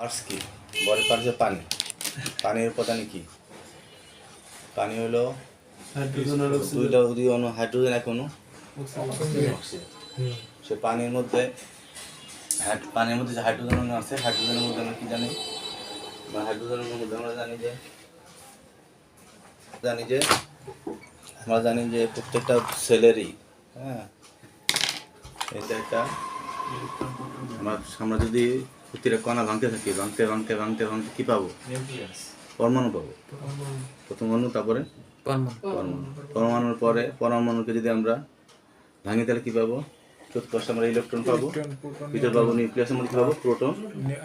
Purse কি? Body purse পানি। পানির উপাদান কি? পানি হলো হাইড্রোজেন আর অক্সিজেন দুইটা অণু হাইড্রোজেন এক অণু। সে পানির মধ্যে পানির মধ্যে যে হাইড্রোজেন অণু আছে হাইড্রোজেনের মধ্যে আমরা কি জানি? বা হাইড্রোজেনের মধ্যে আমরা জানি যে জানি যে আমরা জানি যে প্রত্যেকটা সেলেরই হ্যাঁ? এটা একটা আমরা আমরা যদি প্রতিটা কণা ভাঙতে থাকি ভাঙতে ভাঙতে ভাঙতে ভাঙতে কি পাবো? পরমাণু পাবো। প্রথম অণু তারপরে? পরমাণু। পরমাণুর পরে পরমাণুকে যদি আমরা ভাঙি তাহলে কি পাবো? চতুর্পাশে আমরা ইলেকট্রন পাবো। ভিতর পাবো নিউক্লিয়াসের মধ্যে কি পাবো? প্রোটন।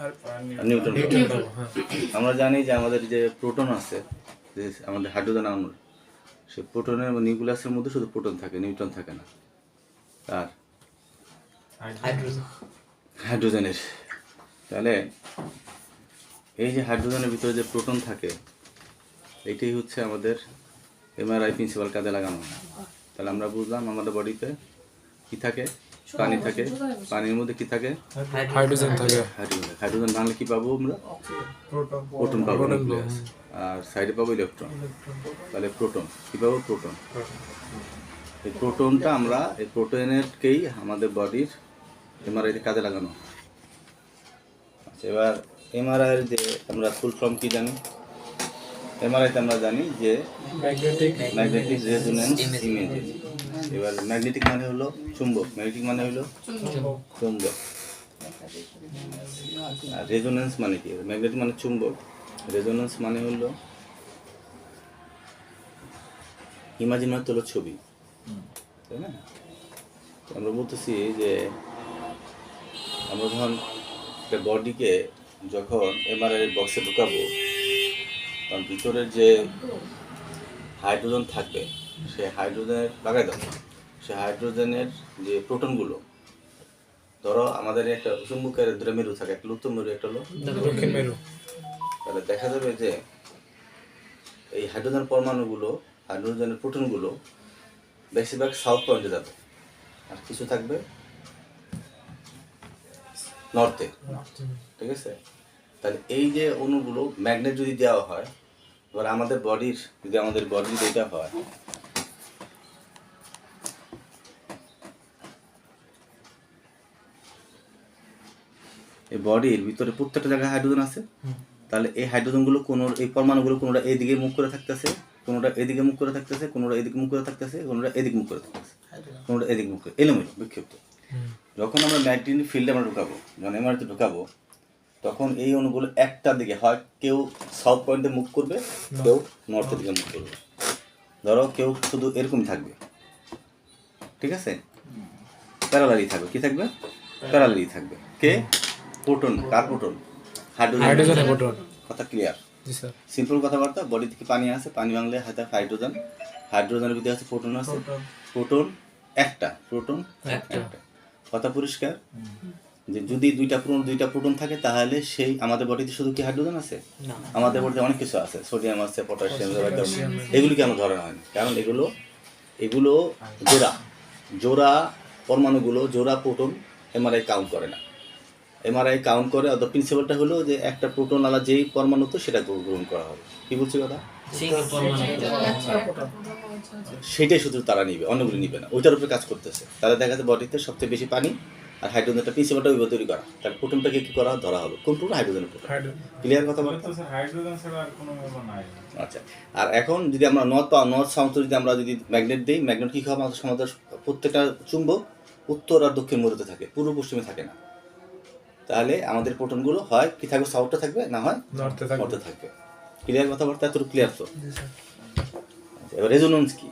আর নিউট্রন। পাবো। আমরা জানি যে আমাদের যে প্রোটন আছে যে আমাদের হাইড্রোজেন অণুর সে প্রোটনের নিউক্লিয়াসের মধ্যে শুধু প্রোটন থাকে নিউট্রন থাকে না। আর হাইড্রোজেনের তাহলে এই যে হাইড্রোজেনের ভিতরে যে প্রোটন থাকে এটাই হচ্ছে আমাদের এমআরআই প্রিন্সিপাল কাজে লাগানো। তাহলে আমরা বুঝলাম আমাদের বডিতে কি থাকে? পানি থাকে। পানির মধ্যে কি থাকে? হাইড্রোজেন থাকে। হাইড্রোজেন হাইড্রোজেন ভাঙলে কি পাবো আমরা? প্রোটন পাবো। নিউক্লিয়াস আর সাইডে পাবো ইলেকট্রন তাহলে প্রোটন কি পাবো? প্রোটন এই প্রোটনটা আমরা এই প্রোটিনেরকেই আমাদের বডির এমআরআইতে কাজে লাগানো। এবার এমআরআই যে আমরা ফুল ফর্ম কি জানি? এমআরআইতে আমরা জানি যে ম্যাগনেটিক ম্যাগনেটিক রেজোনেন্স ইমেজিং এবার ম্যাগনেটিক মানে হলো চুম্বক। ম্যাগনেটিক মানে হলো চুম্বক। আর রেজোনেন্স মানে কি? ম্যাগনেটিক মানে চুম্বক। রেজোনেন্স মানে হলো ইমাজিন মানে তো হলো ছবি। তাই না? আমরা বলতেছি যে আমরা যখন একটা বডিকে যখন এমআরআই বক্সে ঢুকাবো তখন ভিতরের যে হাইড্রোজেন থাকবে সে হাইড্রোজেনের লাগাই দাও সে হাইড্রোজেনের যে প্রোটনগুলো ধরো আমাদের একটা চুম্বকের দুটো মেরু থাকে একটা উত্তর মেরু একটা হলো দক্ষিণ মেরু। তাহলে দেখা যাবে যে এই হাইড্রোজেন পরমাণুগুলো হাইড্রোজেনের প্রোটনগুলো বেশিরভাগ সাউথ পয়েন্টে যাবে আর কিছু থাকবে নর্থে ঠিক আছে? তাহলে এই যে অণুগুলো ম্যাগনেট যদি দেওয়া হয় এবার আমাদের বডির যদি আমাদের বডির এটা হয় এই বডির ভিতরে প্রত্যেকটা জায়গায় হাইড্রোজেন আছে? তাহলে এই হাইড্রোজেনগুলো কোনো এই পরমাণুগুলো কোনোটা এদিকে মুখ করে থাকতেছে কোনোটা এদিকে মুখ করে থাকতেছে কোনোটা এদিকে মুখ করে থাকতেছে কোনোটা এদিকে মুখ করে থাকতেছে কোনোটা এদিকে মুখ করে এলোমেলো বিক্ষিপ্ত। যখন আমরা ম্যাগনেটিক ফিল্ডে আমরা ঢুকাবো যখন এমআরতে ঢুকাবো তখন এই অণুগুলো একটা দিকে হয় কেউ সাউথ পয়েন্টে মুভ করবে কেউ নর্থের দিকে মুভ করবে। ধরো কেউ শুধু এরকম থাকবে। ঠিক আছে? প্যারালালি থাকবে। কি থাকবে? প্যারালালি থাকবে। কে? প্রোটন কার প্রোটন? হাইড্রোজেন। প্রোটন। কথা ক্লিয়ার সিম্পল কথাবার্তা বডি থেকে পানি আছে পানি ভাঙলে হাতে হাইড্রোজেন হাইড্রোজেনের ভিতরে আছে প্রোটন আছে। প্রোটন একটা প্রোটন একটা। কথা পরিষ্কার? যে যদি দুইটা প্রোটন দুইটা প্রোটন থাকে তাহলে সেই আমাদের বডিতে শুধু কি হাইড্রোজেন আছে? আমাদের বডিতে অনেক কিছু আছে। সোডিয়াম আছে পটাশিয়াম এগুলিকে আমরা ধরা হয় না? কারণ এগুলো এগুলো জোড়া। জোড়া পরমাণুগুলো জোড়া প্রোটন এমআরআই কাউন্ট করে না। এমআরআই কাউন্ট করে অত প্রিন্সিপালটা হলো যে একটা প্রোটন আলা যেই পরমাণু তো সেটা গ্রহণ করা হবে। কি বলছি কথা? সেটাই শুধু তারা নিবে অন্যগুলো নিবে না। ওইটার উপরে কাজ করতেছে। তাহলে দেখা যাচ্ছে বডিতে সবচেয়ে বেশি পানি আর হাইড্রোজেনটা প্রিন্সিপালটা ওইভাবে তৈরি করা। তার প্রোটনটাকে কি করা ধরা হবে কোন প্রোটন? Hydrogen proton. ক্লিয়ার কথা বলতে? হাইড্রোজেন ছাড়া আর কোনো নাই। আচ্ছা। আর এখন যদি আমরা নর্থ পাওয়া নর্থ সাউথ যদি আমরা যদি ম্যাগনেট দিই ম্যাগনেট কী হবে আমাদের সমাজের প্রত্যেকটা চুম্বক উত্তর আর দক্ষিণ মেরুতে থাকে পূর্ব পশ্চিমে থাকে না। তাহলে আমাদের প্রোটনগুলো হয় কি থাকবে? সাউথটা থাকবে না হয় নর্থে থাকবে। ক্লিয়ার কথাবার্তা এত ক্লিয়ার তো? এবার রেজোনেন্স কি?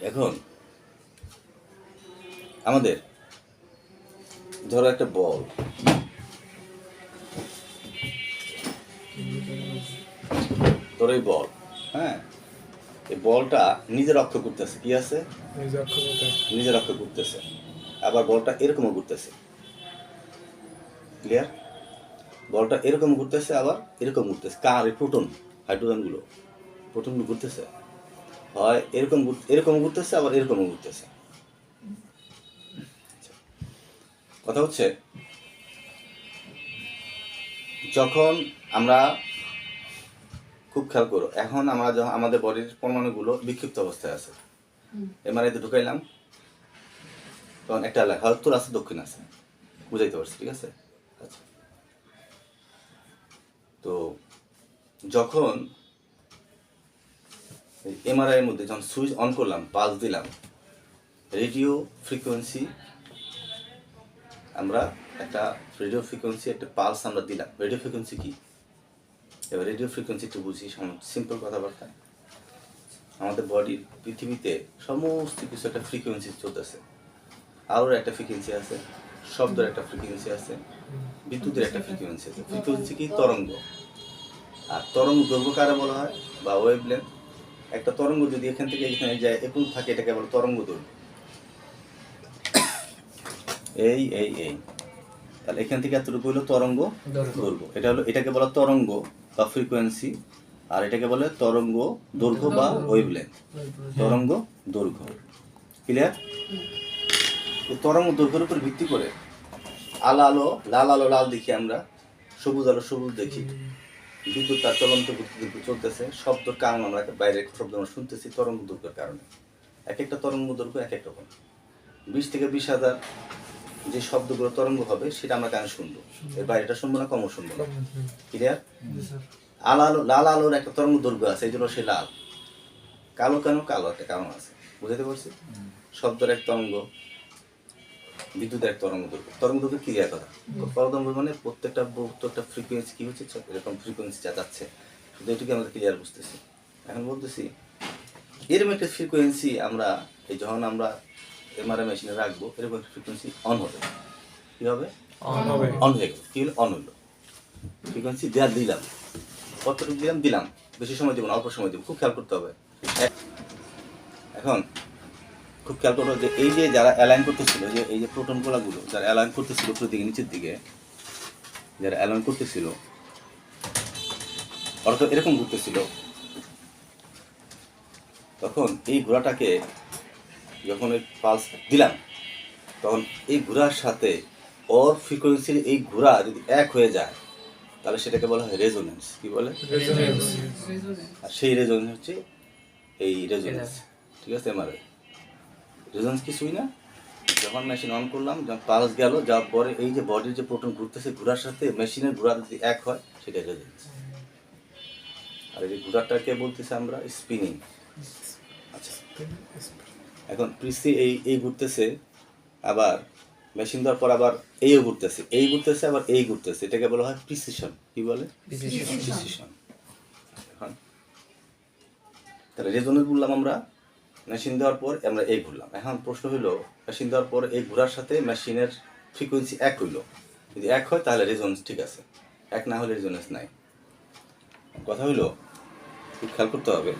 এখন আমাদের ধরো একটা বল। ধরো এই বল হ্যাঁ? এই বলটা নিজে রক্ষ করতেছে কি আছে? নিজে রক্ষা করতেছে আবার বলটা এরকমও ঘুরতেছে। ক্লিয়ার বলটা এরকম ঘুরতেছে আবার এরকম ঘুরতেছে। কার? এই প্রোটন হাইড্রোজেনগুলো। প্রোটনগুলো ঘুরতেছে। হয় এরকম এরকম ঘুরতেছে আবার এরকম ঘুরতেছে। আচ্ছা। কথা হচ্ছে যখন আমরা খুব খেয়াল করো এখন আমরা যখন আমাদের বডির পরমাণুগুলো বিক্ষিপ্ত অবস্থায় আছে। এমআরআইতে ঢুকাইলাম। তখন একটা উত্তর আছে দক্ষিণ আছে। বুঝাইতে পারছি ঠিক আছে? তো যখন এমআরআই এর মধ্যে যখন সুইচ অন করলাম পালস দিলাম রেডিও ফ্রিকোয়েন্সি আমরা একটা রেডিও ফ্রিকোয়েন্সি একটা পালস আমরা দিলাম। রেডিও ফ্রিকোয়েন্সি কি? এবার রেডিও ফ্রিকোয়েন্সি একটু বুঝি সিম্পল কথাবার্তা। আমাদের বডির পৃথিবীতে সমস্ত কিছু একটা ফ্রিকোয়েন্সি চলতেছে। আলোর একটা ফ্রিকোয়েন্সি আছে, শব্দের একটা ফ্রিকোয়েন্সি আছে। বিদ্যুতের একটা ফ্রিকোয়েন্সি আছে। ফ্রিকোয়েন্সি কি? তরঙ্গ। আর তরঙ্গ দৈর্ঘ্য কারা বলা হয়? বা ওয়েভলেন্থ একটা তরঙ্গ যদি এখান থেকে এখানে যায় একুল থাকে এটাকে বলে তরঙ্গ দৈর্ঘ্য। এই এই এই। তাহলে এখান থেকে এতটুকু হলো তরঙ্গ দৈর্ঘ্য। এটা হলো এটাকে বলা তরঙ্গ বা ফ্রিকোয়েন্সি আর এটাকে বলে তরঙ্গ দৈর্ঘ্য বা ওয়েভলেন্থ তরঙ্গ দৈর্ঘ্য। ক্লিয়ার তরঙ্গ দৈর্ঘ্যের উপর ভিত্তি করে আলো আলো লাল আলো লাল দেখি আমরা। সবুজ আলো সবুজ দেখি। বিদ্যুৎ তার চলন্ত বিদ্যুৎ চলতেছে। শব্দর কারণ আমরা বাইরের শব্দ আমরা শুনতেছি তরঙ্গ দৈর্ঘ্যের কারণে। এক একটা তরঙ্গ দৈর্ঘ্য এক এক রকম বিশ থেকে বিশ হাজার যে শব্দগুলো তরঙ্গ হবে সেটা আমরা কানে শুনব। এর বাইরেটা শুনব না কমও শুনব না। ক্লিয়ার আল আলো লাল আলোর একটা তরঙ্গ দৈর্ঘ্য আছে এই জন্য সে লাল। কালো কেন? কালো একটা কারণ আছে। বুঝতে পারছি? শব্দের এক তরঙ্গ। বিদ্যুতের এক তরঙ্গ দৈর্ঘ্য। তরঙ্গ দৈর্ঘ্য কি দেওয়ার কথা? তরঙ্গ মানে প্রত্যেকটা প্রত্যেকটা ফ্রিকোয়েন্সি কি হচ্ছে? এরকম ফ্রিকোয়েন্সি যা যাচ্ছে শুধু এটুকু আমরা ক্লিয়ার বুঝতেছি। এখন বলতেছি এরকম একটা ফ্রিকোয়েন্সি আমরা এই যখন আমরা এমআরআই মেশিনে রাখব এরকম একটা ফ্রিকোয়েন্সি অন হবে। কি হবে? অন হবে। অন হয়ে গেল। কি হলো? অন হলো। ফ্রিকোয়েন্সি দেওয়া দিলাম। কতটুকু দিলাম? দিলাম। বেশি সময় দেবো না অল্প সময় দেবো। খুব খেয়াল করতে হবে। এখন খুব খেয়াল করব যে এই যে যারা অ্যালাইন করতেছিল যে এই যে প্রোটনগুলো যারা অ্যালাইন করতেছিল উপরের দিকে নিচের দিকে যারা অ্যালাইন করতেছিল ওরা তো এরকম ঘুরতেছিল। তখন এই ঘোড়াটাকে যখন ওই পালস দিলাম তখন এই ঘোড়ার সাথে ওর ফ্রিকোয়েন্সির এই ঘোড়া যদি এক হয়ে যায় তাহলে সেটাকে বলা হয় রেজোনেন্স কি বলে? আর সেই রেজোনেন্স হচ্ছে এই রেজোনেন্স ঠিক আছে এমআরআই রেজোনেন্স কিছুই না? যখন মেশিন অন করলাম যখন পালস গেল যাওয়ার পরে এই যে বডির যে প্রোটন ঘুরতেছে ঘোড়ার সাথে মেশিনের ঘোড়া যদি এক হয় সেটা রেজোনেন্স। আর এই যে ঘোড়াটাকে বলতেছে আমরা? স্পিনিং আচ্ছা। এখন পৃষ্ঠে এই এই ঘুরতেছে আবার মেশিন দেওয়ার পর আবার এইও ঘুরতেছে এই ঘুরতেছে আবার এই ঘুরতেছে। এটাকে বলা হয় প্রিসিশন কি বলে? প্রিসিশন এখন তাহলে রেজনে বললাম আমরা মেশিন দেওয়ার পর আমরা এই ঘুরলাম। এখন প্রশ্ন হলো মেশিন দেওয়ার পর এই ঘোরার সাথে মেশিনের ফ্রিকোয়েন্সি এক হইল। যদি এক হয় তাহলে রেজনেন্স ঠিক আছে। এক না হলে রেজনেন্স নাই। কথা হলো খুব খেয়াল করতে হবে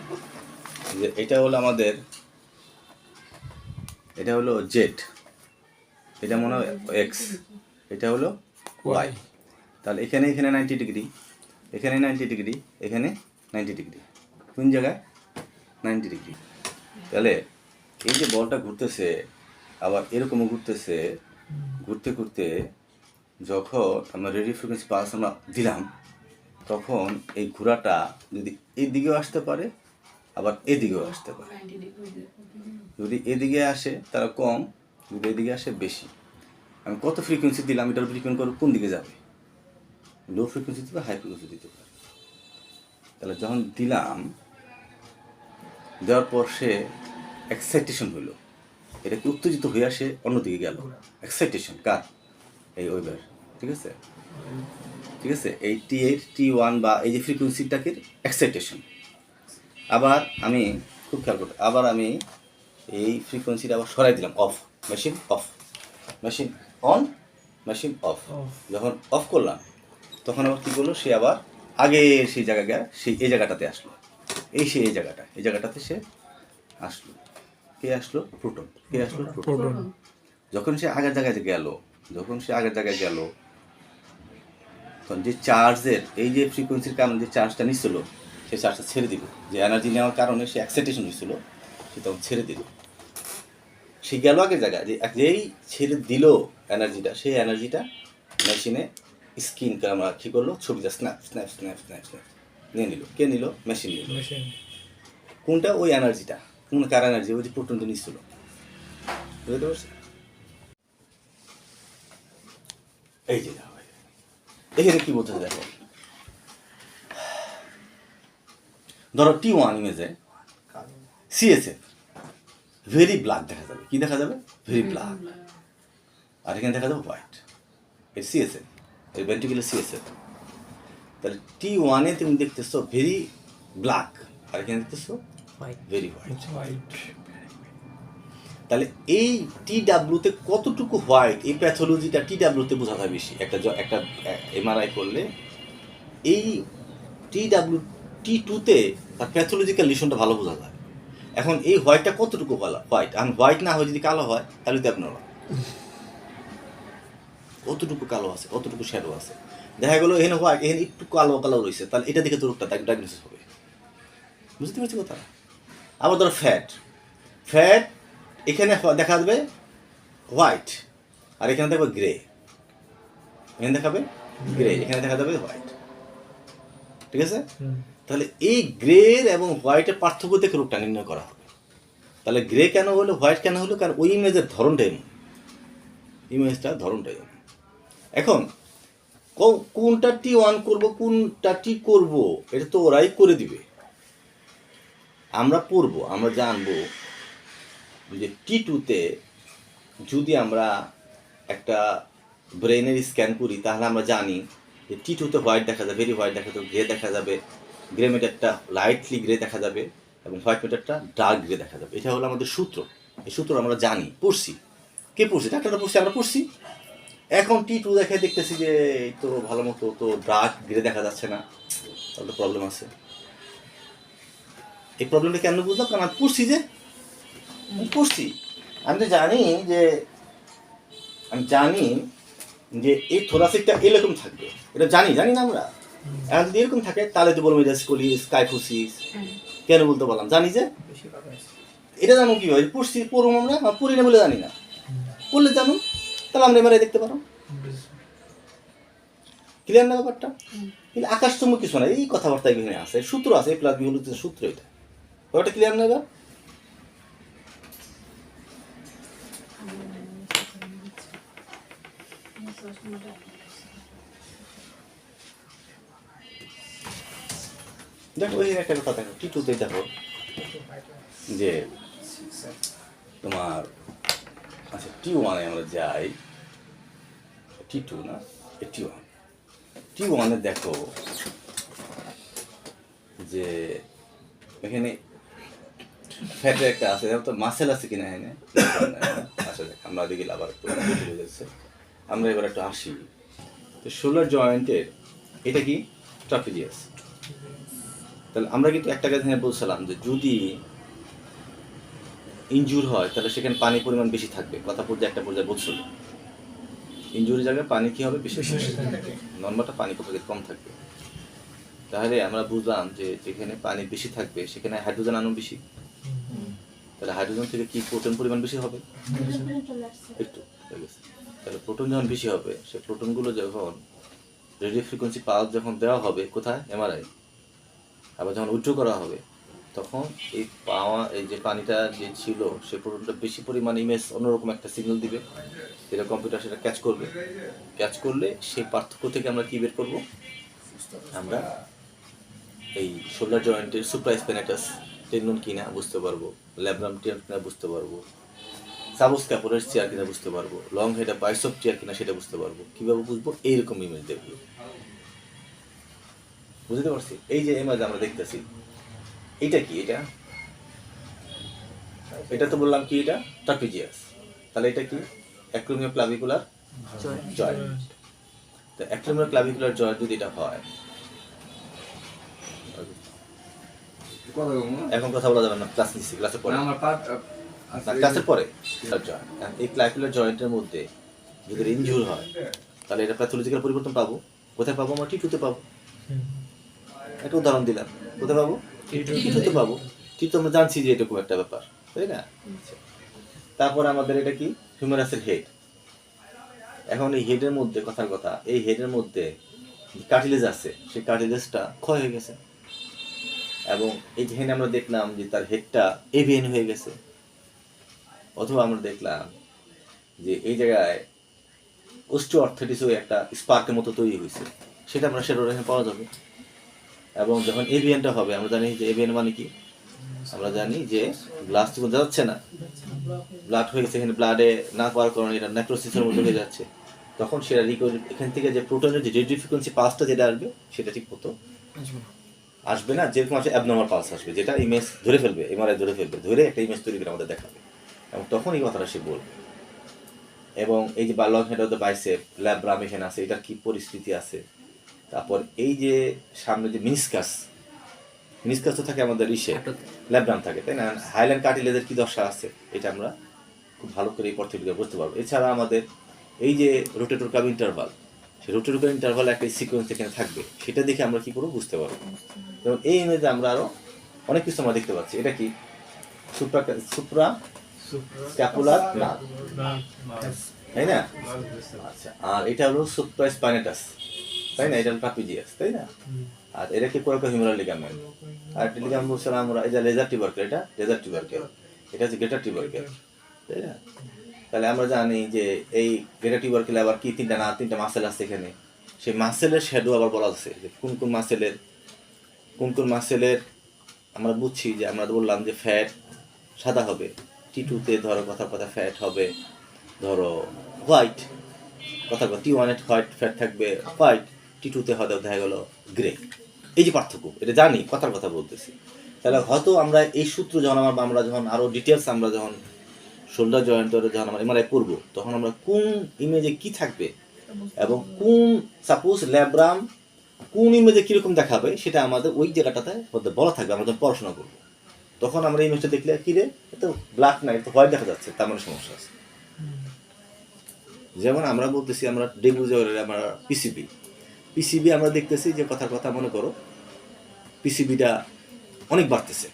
যে এটা হলো আমাদের এটা হলো জেড এটা মনে হয় এক্স এটা হলো ওয়াই তাহলে এখানে এখানে নাইনটি ডিগ্রি এখানে নাইনটি ডিগ্রি এখানে নাইনটি ডিগ্রি কোন জায়গায়? নাইনটি ডিগ্রি তাহলে এই যে বলটা ঘুরতেছে, আবার এরকমও ঘুরতেছে, ঘুরতে ঘুরতে যখন আমরা রেডিও ফ্রিকোয়েন্সি পালস আমরা দিলাম, তখন এই ঘোড়াটা যদি এদিকেও আসতে পারে, আবার এদিকেও আসতে পারে। যদি এদিকে আসে তারা কম, যদি এদিকে আসে, বেশি। আমি কত ফ্রিকোয়েন্সি দিলাম এটার ফ্রিকোয়েন্সি করে কোন দিকে যাবে। লো ফ্রিকোয়েন্সি দিতে হাই ফ্রিকোয়েন্সি দিতে পারে। তাহলে যখন দিলাম, দেওয়ার পর সে এক্সাইটেশন হইল। এটা কি উত্তেজিত হয়ে আসে? অন্যদিকে গেল। এক্সাইটেশন কার? এই ওয়েবার ঠিক আছে? ঠিক আছে? এই টি এইট টি ওয়ান বা এই যে ফ্রিকোয়েন্সিটাকে এক্সাইটেশন আবার আমি খুব খেয়াল করতে আবার আমি এই ফ্রিকোয়েন্সিটা আবার সরাই দিলাম। Off machine off machine on machine off যখন অফ করলাম তখন আবার কী করল? সে আবার আগে সেই জায়গায় গিয়ে সেই এই জায়গাটাতে আসলো। এই সে এই জায়গাটা এই জায়গাটাতে সে আসলো। কে আসলো? প্রোটন। কে আসলো? প্রোটন। যখন সে আগের জায়গায় গেল যখন সে আগের জায়গায় গেল তখন যে চার্জের এই যে ফ্রিকোয়েন্সির কারণে যে চার্জটা নিচ্ছিল সে চার্জটা ছেড়ে দিল। যে এনার্জি নেওয়ার কারণে সে এক্সাইটেশন হয়েছিল সে তখন ছেড়ে দিল। সে গেল আগের জায়গায় যে যেই ছেড়ে দিল এনার্জিটা সেই এনার্জিটা মেশিনে স্ক্রিন ক্যামেরা কী করল? ছবিটা snap snap snap snap snap নিয়ে নিল। কে নিল? মেশিন নিল। কোনটা? ওই এনার্জিটা কোন কার এনার্জি ওই যে প্রোটনটা নিচ্ছিল বুঝতে পারছি এই যে এখানে কি বলতেছে দেখো? ধরো টি ওয়ান ইমেজে সিএসএফ ভেরি ব্ল্যাক দেখা যাবে। কি দেখা যাবে? ভেরি ব্ল্যাক আর এখানে দেখা যাবে হোয়াইট এর সিএসএফ এর ভেন্টিকুলার সিএসএফ তাহলে টি ওয়ানে তুমি দেখতেছো ভেরি ব্ল্যাক আর এখানে দেখতেছো ভেরি হোয়াইট হোয়াইট তাহলে এই টি ডাব্লিউতে কতটুকু হোয়াইট এই প্যাথোলজিটা টি ডাব্লিউতে বোঝা যায় বেশি। একটা একটা এমআরআই করলে এই টি ডাব্লিউ টি টুতে তার প্যাথোলজিক্যাল লিশনটা ভালো বোঝা যায়। এখন এই হোয়াইটটা কতটুকু কালো হোয়াইট আর হোয়াইট না হয় যদি কালো হয় তাহলে তো আপনার কতটুকু কালো আছে কতটুকু শ্যাডো আছে? দেখা গেলো এখানে হোয়াইট এখানে একটু কালো কালো রয়েছে। তাহলে এটা দেখে তো রোগটা ডায়াগনোসিস হবে। বুঝতে পারছি কথা আবার ধরো ফ্যাট ফ্যাট এখানে দেখা যাবে হোয়াইট আর এখানে দেখবে গ্রে এখানে দেখাবে গ্রে এখানে দেখা যাবে হোয়াইট ঠিক আছে? তাহলে এই গ্রের এবং হোয়াইটের পার্থক্য দেখে রোগটা নির্ণয় করা হবে। তাহলে গ্রে কেন হলো হোয়াইট কেন হলো? কারণ ওই ইমেজের ধরনটা এমন। ইমেজটার ধরনটা এমন। এখন কোনটা টি ওয়ান করব কোনটা টি করব এটা তো ওরাই করে দিবে। আমরা পড়ব, আমরা জানব যে টি টুতে যদি আমরা একটা ব্রেনের স্ক্যান করি, তাহলে আমরা জানি যে টি টুতে হোয়াইট দেখা যাবে ভেরি হোয়াইট দেখা যাবে গ্রে দেখা যাবে গ্রে মেটারটা লাইটলি গ্রে দেখা যাবে এবং হোয়াইট মেটারটা ডার্ক গ্রে দেখা যাবে। এটা হলো আমাদের সূত্র। এই সূত্র আমরা জানি, পড়ছি। কে পড়ছি? ডাক্তাররা পড়ছি, আমরা পড়ছি। এখন টি টু দেখে দেখতেছি যে তো ভালো মতো তো ডার্ক গ্রে দেখা যাচ্ছে না। তাহলে প্রবলেম আছে। এই প্রবলেমটা কেন বুঝলাম? কারণ আমি পড়ছি যে পড়ছি। আমি তো জানি যে আমি জানি যে এই থোরাসিকটা এরকম থাকবে। এটা জানি জানি না আমরা। এখন যদি এরকম থাকে তাহলে তো বলব স্কুলি স্কাইফোসিস কেন বলতে পারলাম? জানি যে এটা জানো কি হয় পড়ছি পড়ুম আমরা পড়ি না বলে জানি না। পড়লে জানো? তাহলে আমরা এবারে দেখতে পারো। ক্লিয়ার না ব্যাপারটা? কিন্তু আকাশ আকাশচুম্বক কিছু না এই কথাবার্তা এখানে আছে। সূত্র আছে প্লাস বি সূত্র এটা। ব্যাপারটা ক্লিয়ার না এবার দেখো ওই একটা কথা দেখো টিটুতে দেখো? যে তোমার আচ্ছা টি ওয়ানে আমরা যাই। টি টু না? টি ওয়ান টি ওয়ানে দেখো যে এখানে ফ্যাটের একটা আছে তো মাসেল আছে কিনা এখানে? আচ্ছা দেখ আমরা দিকে আবার একটু যাচ্ছে আমরা এবার একটু আসি। তো শোলার জয়েন্টের এটা কি? ট্রাপিজিয়াস তাহলে আমরা কিন্তু একটা কথা বলছিলাম যে যদি ইনজুর হয় তাহলে সেখানে পানির পরিমাণ বেশি থাকবে। কথা পর্যায়ে একটা পর্যায়ে বলছিল ইনজুরি জায়গায় পানি কি হবে? বেশি নর্মালটা পানি কোথাও কম থাকবে? তাহলে আমরা বুঝলাম যে যেখানে পানি বেশি থাকবে সেখানে হাইড্রোজেন আনো বেশি। তাহলে হাইড্রোজেন থেকে কি প্রোটন পরিমাণ বেশি হবে? একটু তাহলে প্রোটন যখন বেশি হবে, সে প্রোটনগুলো যখন রেডিও ফ্রিকোয়েন্সি পালস যখন দেওয়া হবে, কোথায়? এমআরআই আবার যখন উইথড্র করা হবে, তখন এই পাওয়া, এই যে পানিটা যে ছিল, সে প্রোটনটা বেশি পরিমাণে ইমেজ অন্যরকম একটা সিগন্যাল দিবে। যেটা কম্পিউটার সেটা ক্যাচ করবে। ক্যাচ করলে সেই পার্থক্য থেকে আমরা কী বের করব? আমরা এই শোল্ডার জয়েন্টের সুপ্রাইসপেনাটাস টেন্ডন কিনা বুঝতে পারব ল্যাব্রাম টেন্ডন কিনা বুঝতে পারব সাবস ক্যাপোরের চেয়ার কিনা বুঝতে পারব লং হেড বাইসপ চেয়ার কিনা সেটা বুঝতে পারব কীভাবে বুঝব? এইরকম ইমেজ দেখব। বুঝতে পারছি? এই যে ইমেজ আমরা দেখতেছি এটা কি এটা? এটা তো বললাম কি এটা? ট্রাপিজিয়াস তাহলে এটা কি? অ্যাক্রোমিও ক্লাভিকুলার জয়েন্ট তো অ্যাক্রোমিও ক্লাভিকুলার জয়েন্ট যদি এটা হয় এখন কথা বলা যাবে না ক্লাস নিচ্ছি ক্লাসের পরে। আমার পার্ট ক্লাসের পরে জয়েন্ট এই ক্লাভিকুলার জয়েন্টের মধ্যে যদি ইনজুর হয় তাহলে এটা প্যাথোলজিক্যাল পরিবর্তন পাবো। কোথায় পাবো আমরা? টিটুতে পাবো। একটা উদাহরণ দিলাম। কোথায় পাবো? টিটুতে পাবো। টিটু আমরা জানছি যে এরকম একটা ব্যাপার তাই না? তারপর আমাদের এটা কি? হিউম্যারাসের হেড এখন এই হেডের মধ্যে কথার কথা এই হেডের মধ্যে কার্টিলেজ আছে সেই কার্টিলেজটা ক্ষয় হয়ে গেছে। এবং এই যেখানে আমরা দেখলাম যে তার হেডটা এভিএন হয়ে গেছে। অথবা আমরা দেখলাম যে এই জায়গায় অস্ট্রো অর্থেটিসও একটা স্পার্কের মতো তৈরি হয়েছে। সেটা আমরা সেটা এখানে পাওয়া যাবে। এবং যখন এভিএনটা হবে, আমরা জানি যে এভিএন মানে কি? আমরা জানি যে গ্লাস যখন যাচ্ছে না ব্লাড হয়ে গেছে এখানে ব্লাডে না পাওয়ার কারণে এটা নেক্রোসিসের মধ্যে হয়ে যাচ্ছে। তখন সেটা রিকভারি এখান থেকে যে প্রোটনের যে রেডিও ফ্রিকোয়েন্সি পালসটা যেটা আসবে, সেটা ঠিক মতো আসবে না যেরকম আসে অ্যাবনর্মাল পালস আসবে যেটা ইমেজ ধরে ফেলবে এমআরআই ধরে ফেলবে ধরে একটা ইমেজ তৈরি করে আমাদের দেখাবে। এবং তখন এই কথাটা সে বলবে। এবং এই যে long head of the biceps labrum এখানে আছে এটার কি পরিস্থিতি আছে? তারপর এই যে সামনে যে মিনিসকাস মিনিসকাস তো থাকে আমাদের ইসে ল্যাব্রাম থাকে তাই না? হাইল্যান্ড কার্টিলেজের কী দশা আছে? এটা আমরা খুব ভালো করে এই পর বুঝতে পারব। এছাড়া আমাদের এই যে rotator cuff interval rotator cuff interval একটা সিকোয়েন্স এখানে থাকবে। সেটা দেখে আমরা কি করব বুঝতে পারব। এবং এই ইমেজে আমরা আরও অনেক কিছু আমরা দেখতে পাচ্ছি। এটা কি? সুপ্রা সুপ্রা স্ক্যাপুলার না তাই না? আচ্ছা আর এটা হলো সুপ্রা স্পাইনেটাস তাই না? এটা ট্রাপিজিয়াস তাই না? আর এটা কি কোয়াকা হিউমারাল লিগামেন্ট আর একটা লিগামেন্ট আমরা এটা লেজার টিউবারকেল এটা লেজার টিউবারকেল এটা হচ্ছে গ্রেটার টিউবারকেল তাই না? তাহলে আমরা জানি যে এই গ্রেটার টিউবারকেল আবার কি তিনটা না তিনটা মাসেল আছে এখানে? সেই মাসেলের শ্যাডো আবার বলা আছে যে কোন কোন মাসেলের কোন কোন মাসেলের আমরা বুঝছি যে আমরা বললাম যে ফ্যাট সাদা হবে। টি টুতে ধরো কথা কথা ফ্যাট হবে, ধরো হোয়াইট কথা কথা টি ওয়ানে হোয়াইট ফ্যাট থাকবে হোয়াইট টি টুতে হয়তো দেখা গেল গ্রে এই যে পার্থক্য, এটা জানি, কথার কথা বলতেছি। তাহলে হয়তো আমরা এই সূত্র যখন আমার আমরা যখন আরও ডিটেলস আমরা যখন শোল্ডার জয়েন্টের যখন আমরা এমআরআই করব, তখন আমরা কোন ইমেজে কি থাকবে এবং কোন সাপোজ ল্যাব্রাম কোন ইমেজে কীরকম দেখাবে, সেটা আমাদের ওই জায়গাটাতে মধ্যে বলা থাকবে, আমরা যখন পড়াশোনা করব। তখন আমরা ইমেজটা দেখলে কি রে এত ব্ল্যাক নাই তো হোয়াইট দেখা যাচ্ছে, তার মানে সমস্যা আছে। যেমন আমরা বলতেছি, আমরা ডেঙ্গু জ্বরের আমরা পিসিবি পিসিবি আমরা দেখতেছি যে কথার কথা মনে করো পিসিবিটা অনেক বাড়তেছে।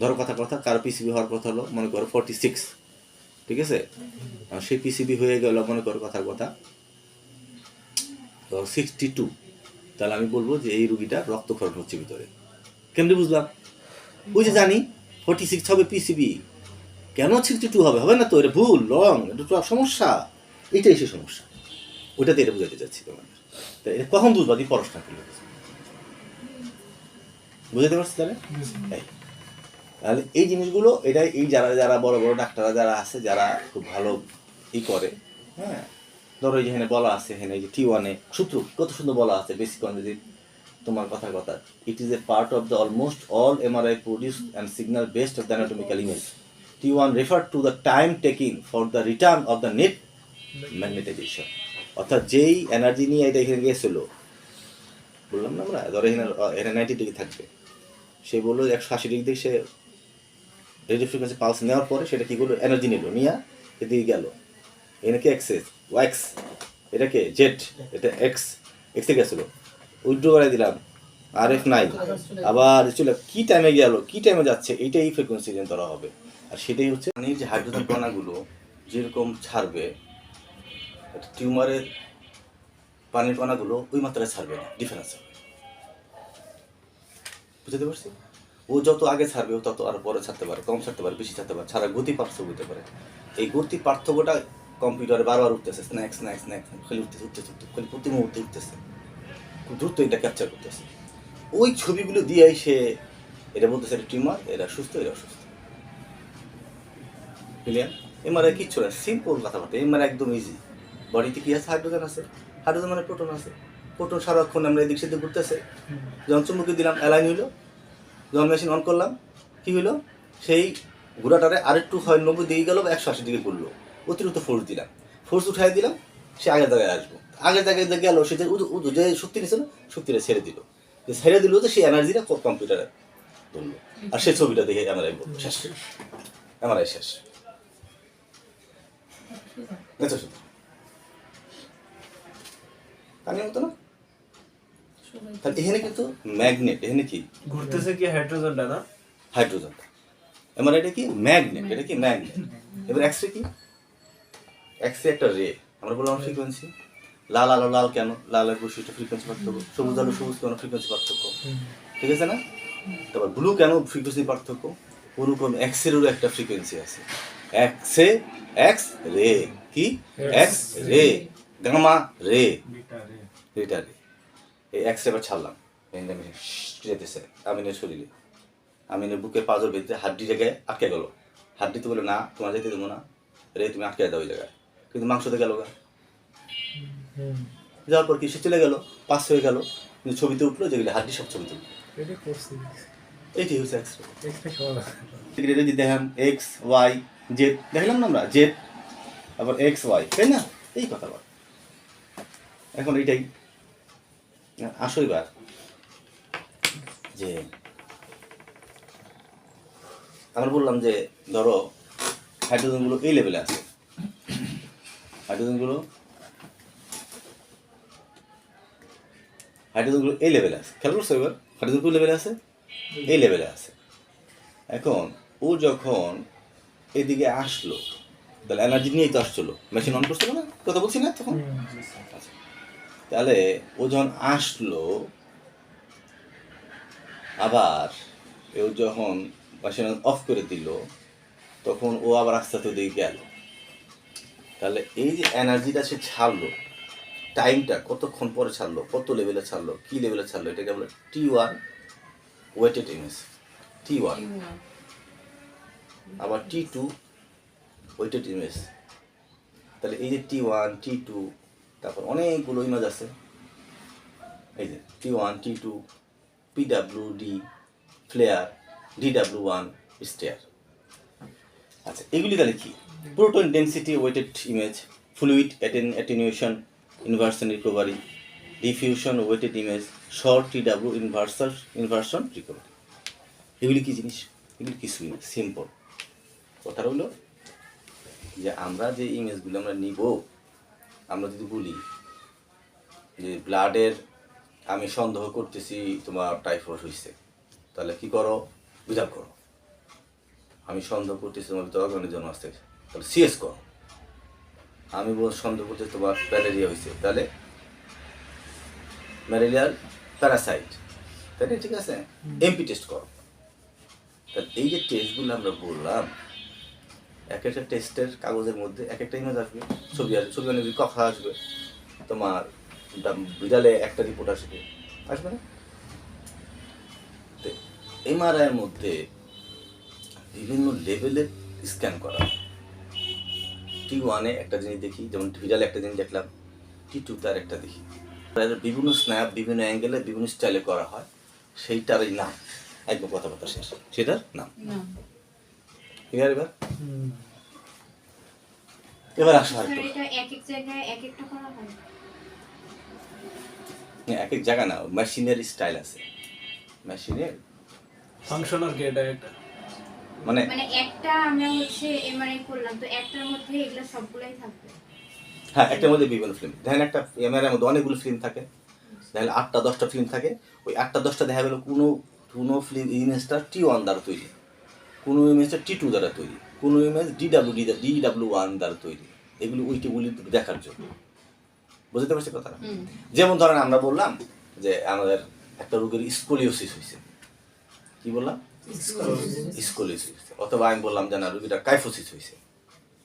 ধরো কথা কথা, কারও পিসিবি হওয়ার কথা হলো, মনে করো ফর্টি সিক্স ঠিক আছে? আর সেই পিসিবি হয়ে গেল মনে করো কথার কথা। তো সিক্সটি টু তাহলে আমি বলব যে এই রুগীটা রক্তক্ষরণ হচ্ছে ভিতরে। কেমনি বুঝলাম? ওই যে জানি ফর্টি সিক্স হবে পিসিবি কেন সিক্সটি টু হবে? হবে না তো? এটা ভুল রং এটা তো সমস্যা। এটাই সে সমস্যা। ওইটাতে এটা বোঝাতে চাচ্ছি তোমাদের। তো এটা কখন বুঝবা? দিয়ে পড়াশোনা করলে? বুঝাতে পারছি তাহলে। তাহলে এই জিনিসগুলো এটা এই যারা যারা বড় বড় ডাক্তাররা যারা আছে, যারা খুব ভালো ই করে হ্যাঁ? ধরো এই যে এখানে বলা আছে, এখানে যে টি ওয়ানে সূত্র, কত সুন্দর বলা আছে বেসিক যদি তোমার কথা। কথা it is a part of the almost all MRI produce and signal best of the anatomical image T one refer to the time taking for the return of the net magnetization অর্থাৎ যেই energy নিয়ে এটা এখানে গিয়েছিল, বললাম না আমরা? ধরো এখানে এখানে নাইনটি ডিগ্রি থাকবে। সে বলল একশো আশি ডিগ্রি সে রেডিও ফ্রিকোয়েন্সি পালস নেওয়ার পরে সেটা কী করল? এনার্জি নিল। নিয়ে এদিকে গেল। এখানে কি এক্সেস ওয়াক্স এটা কে? জেড এটা এক্স এক্সে গেছিল উইড্রো করে দিলাম। আর এফ নাই আবার চলে কি টাইমে গেল? কি টাইমে যাচ্ছে? এইটাই ফ্রিকোয়েন্সি যেন ধরা হবে। আর সেটাই হচ্ছে পানির যে হাইড্রোজেন কণাগুলো যেরকম ছাড়বে টিউমারের পানির কণাগুলো ওই মাত্রায় ছাড়বে না। ডিফারেন্স বুঝতে পারছি? ও যত আগে ছাড়বে ও তত আর পরে ছাড়তে পারে কম ছাড়তে পারে বেশি ছাড়তে পারে ছাড়া গতি পার্থক্য হতে পারে। এই গতি পার্থক্যটা কম্পিউটারে বারবার উঠতেছে স্ন্যাক স্ন্যাক স্ন্যাক খালি উঠতেছে উঠতেছে উঠতেছে খালি প্রতি মুহূর্তে উঠতেছে। খুব দ্রুত এটা ক্যাপচার করতেছে। ওই ছবিগুলো দিয়েই সে এটা বলতেছে এটা টিউমার এরা সুস্থ এরা অসুস্থ। ক্লিয়ার এমআরআই কিচ্ছু না সিম্পল কথাবার্তা এমআরআই একদম ইজি বডিতে কি আছে? হাইড্রোজেন আছে। হাইড্রোজেন মানে প্রোটন আছে। প্রোটন সারাক্ষণ আমরা এদিক সেদিক ঘুরতেছে। যখন চুম্বকে দিলাম অ্যালাইন হইল। যখন মেশিন অন করলাম, কি হইল? সেই ঘোড়াটারে আরেকটু হয় নব্বই দিকে গেল একশো আশি দিকে করল অতিরিক্ত ফোর্স দিলাম। ফোর্স উঠাই দিলাম, সে আগের জায়গায় আসব। আগের জায়গায় যে গেল, সে যে যে শক্তি নিয়েছিল শক্তিটা ছেড়ে দিল। যে ছেড়ে দিল তো সেই এনার্জিটা কম্পিউটারে ধরলো। আর সেই ছবিটা দেখে এমআরআই বলল, শেষ এমআরআই শেষ। দেখছ শুধু? কানে মতো না? তাহলে এখানে কিন্তু ম্যাগনেট এখানে কি? ঘুরতেছে কি হাইড্রোজেনটা না হাইড্রোজেন। এমআরআইটা কি? ম্যাগনেট এটা কি ম্যাগনেট? এবার এক্স রে কি? এক্স রে একটা রে আমরা বললাম ফ্রিকোয়েন্সি লাল আলো লাল কেন? লালের বৈশিষ্ট্য ফ্রিকোয়েন্সি পার্থক্য। সবুজ আলো সবুজ কেন ফ্রিকোয়েন্সি পার্থক্য? ঠিক আছে না? তারপর ব্লু কেন ফ্রিকোয়েন্সি পার্থক্য? কোন এক্সেরও একটা ফ্রিকোয়েন্সি আছে। এক্স এক্সে এক্স রে কি? এক্স রে গামা রে রেটা রে এই এক্স রে এবার ছাড়লাম। যেতেছে আমিনের শরীরে। আমিনের বুকের পাঁজর বেঁধে হাড্ডি জায়গায় আটকে গেল। হাড্ডি তো বলে না তোমার যেতে দেবো না। রে তুমি আটকে দাও ওই জায়গায়। কিন্তু মাংসতে গেল গা। যাওয়ার পর কি সে চলে গেল পাস হয়ে গেল। কিন্তু ছবিতে উঠল যেগুলো হাড্ডি সব ছবিতে উঠল। এটা এইটি হচ্ছে এক্স রে এক্সট্রা খাওয়া এগুলো যদি দেখেন এক্স ওয়াই জেড দেখলাম না আমরা? জেড আবার এক্স ওয়াই তাই না? এই কথা এখন এইটাই আসো এবার যে আমরা বললাম যে ধরো হাইড্রোজেনগুলো এই লেভেলে আছে। হাইড্রোজেনগুলো হাইড্রোজেনগুলো এই লেভেলে আছে। খেয়াল করছ এবার? হাইড্রোজেন কোন লেভেলে আছে? এই লেভেলে আছে। এখন ও যখন এদিকে আসলো তাহলে এনার্জি নিয়েই তো আসছিল। মেশিন অন করছিল না? কথা বলছি না তখন? আচ্ছা। তাহলে ও যখন আসলো, আবার ও যখন মেশিন অফ করে দিল, তখন ও আবার আস্তে আস্তে ওদিকে গেল। তাহলে এই যে এনার্জিটা সে ছাড়লো টাইমটা কতক্ষণ পরে ছাড়লো, কত লেভেলে ছাড়লো, কি লেভেলে ছাড়লো, এটাকে বলে T one weighted image T one আবার টি টু ওয়েটেড ইমেজ তাহলে এই যে টি ওয়ান টি টু তারপর অনেকগুলো ইমেজ আছে। এই যে T one T two PDW D FLAIR DW one STIR আচ্ছা এগুলি তাহলে কি? Proton density weighted image fluid atten attenuation inversion recovery diffusion weighted image short T W inversal inversion recovery এগুলি কি জিনিস? এগুলি কিছুই না সিম্পল কথা হলো যে আমরা যে ইমেজগুলো আমরা নিব আমরা যদি বলি যে ব্লাডের আমি সন্দেহ করতেছি তোমার টাইফয়েড হয়েছে তাহলে কি করো? বিচার করো। আমি সন্দেহ করতেছি তোমার ভিতরে জন্য আসতে তাহলে সিএস করো। আমি বল সন্দেহ করতেছি তোমার ম্যালেরিয়া হয়েছে তাহলে ম্যালেরিয়ার প্যারাসাইট তাই না? ঠিক আছে? এমপি টেস্ট করো। তাহলে এই যে টেস্টগুলো আমরা বললাম এক একটা টেস্টের কাগজের মধ্যে এক একটা ইমেজ আসবে, ছবি আসবে, ছবি মানে কথা আসবে। তোমার বিড়ালে একটা রিপোর্ট আসবে আসবে না? এমআরআইয়ের মধ্যে বিভিন্ন লেভেলের স্ক্যান করা টি ওয়ানে একটা জিনিস দেখি, যেমন ভিড়ালে একটা জিনিস দেখলাম টি টু তার একটা দেখি। বিভিন্ন স্ন্যাপ বিভিন্ন অ্যাঙ্গেলে বিভিন্ন স্টাইলে করা হয়। সেইটারই নাম। একদম কথাবার্তা শেষ। সেটার নাম। ক্লিয়ার এবার এবার আসো আরেকটু। এক এক জায়গায় এক একটা করা হয়? হ্যাঁ, এক এক জায়গা না মেশিনের স্টাইল আছে। মেশিনের ফাংশন আর কি এটা একটা? মানে মানে একটা আমরা হচ্ছে এমআরআই করলাম তো একটার মধ্যে এগুলো সবগুলাই থাকবে। হ্যাঁ একটার মধ্যে বিভিন্ন ফিল্ম দেখেন একটা এমআরআইয়ের মধ্যে অনেকগুলো ফিল্ম থাকে। দেখেন আটটা দশটা ফিল্ম থাকে। ওই আটটা দশটা দেখা গেলো কোনো কোনো ফিল্ম ইমেজটা টি ওয়ান দ্বারা তৈরি। কোনো ইমেজটা টি টু দ্বারা তৈরি কোনো image D W D D W one দ্বারা তৈরি। এগুলো ওইটিগুলি দেখার জন্য। বুঝতে পারছি কথাটা? যেমন ধরেন আমরা বললাম যে আমাদের একটা রোগের স্কোলিওসিস হয়েছে। কি বললাম? স্কোলিওসিস হয়েছে অথবা আমি বললাম যে না রুগীটা কাইফোসিস হয়েছে।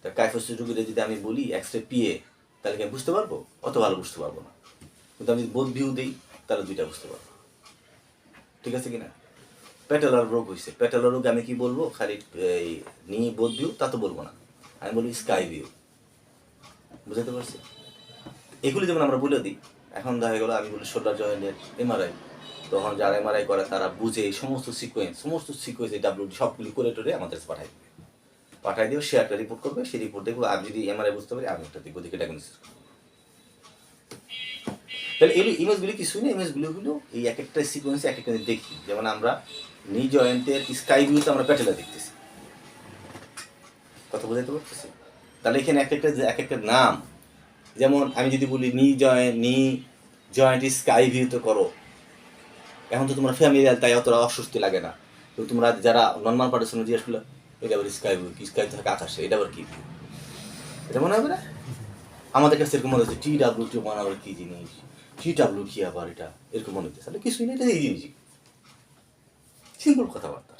তা কাইফোসিস রুগীটা যদি আমি বলি এক্স রে পিএ তাহলে কি আমি বুঝতে পারব? অত ভালো বুঝতে পারব না। কিন্তু আমি যদি বোধ ভিউ দিই তাহলে দুইটা বুঝতে পারব। ঠিক আছে কিনা? পেটালার রোগ হয়েছে পেটালার রোগ আমি কি বলব? খালি, এই, নি, বোধ ভিউ তা তো বলব না। আমি বলি স্কাই ভিউ বুঝতে পারছি? এগুলি যেমন আমরা বলে দিই, এখন দেখা গেলো আমি বলি শোল্ডার জয়েন্টের এমআরআই তখন যারা এমআরআই করে, তারা বুঝে এই সমস্ত সিকোয়েন্স সমস্ত সিকোয়েন্স এই ডাব্লিউ সবগুলি করে টোরে আমাদের দেবে পাঠাই দিয়ে সে একটা রিপোর্ট করবে, সেই রিপোর্ট দেখব, আমি যদি এমআরআই বুঝতে পারি, আমি একটা দেখব, দেখে ডায়াগনোসিস তাহলে এই ইমেজগুলি কিছুই না ইমেজগুলি হলো এই এক একটা সিকোয়েন্সে এক একটা দেখি। যেমন আমরা নি জয়েন্টের স্কাই ভিউতে আমরা প্যাটেলা দেখতেছি। কথা বোঝাতে পারতেছি? তাহলে এখানে এক একটা এক একটা নাম, যেমন আমি যদি বলি নি জয়েন্ট নি জয়েন্ট স্কাই ভিউতে করো। এখন তো তোমরা ফ্যামিলিয়ার, তাই অতটা অস্বস্তি লাগে না। তো তোমরা যারা নর্মাল পার্টিশনে জিজ্ঞেস করল এটা আবার স্কাই ভিউ কি? স্কাই থাকে আকাশে, এটা আবার কি? এটা মনে হবে না? আমাদের কাছে এরকম মনে হচ্ছে টি ডাব্লিউ টি ওয়ান আবার কী জিনিস? টি ডাব্লিউ কি আবার এটা? এরকম মনে হচ্ছে। তাহলে কিছুই নেই এটা এই জিনিসই সিম্পল কথাবার্তা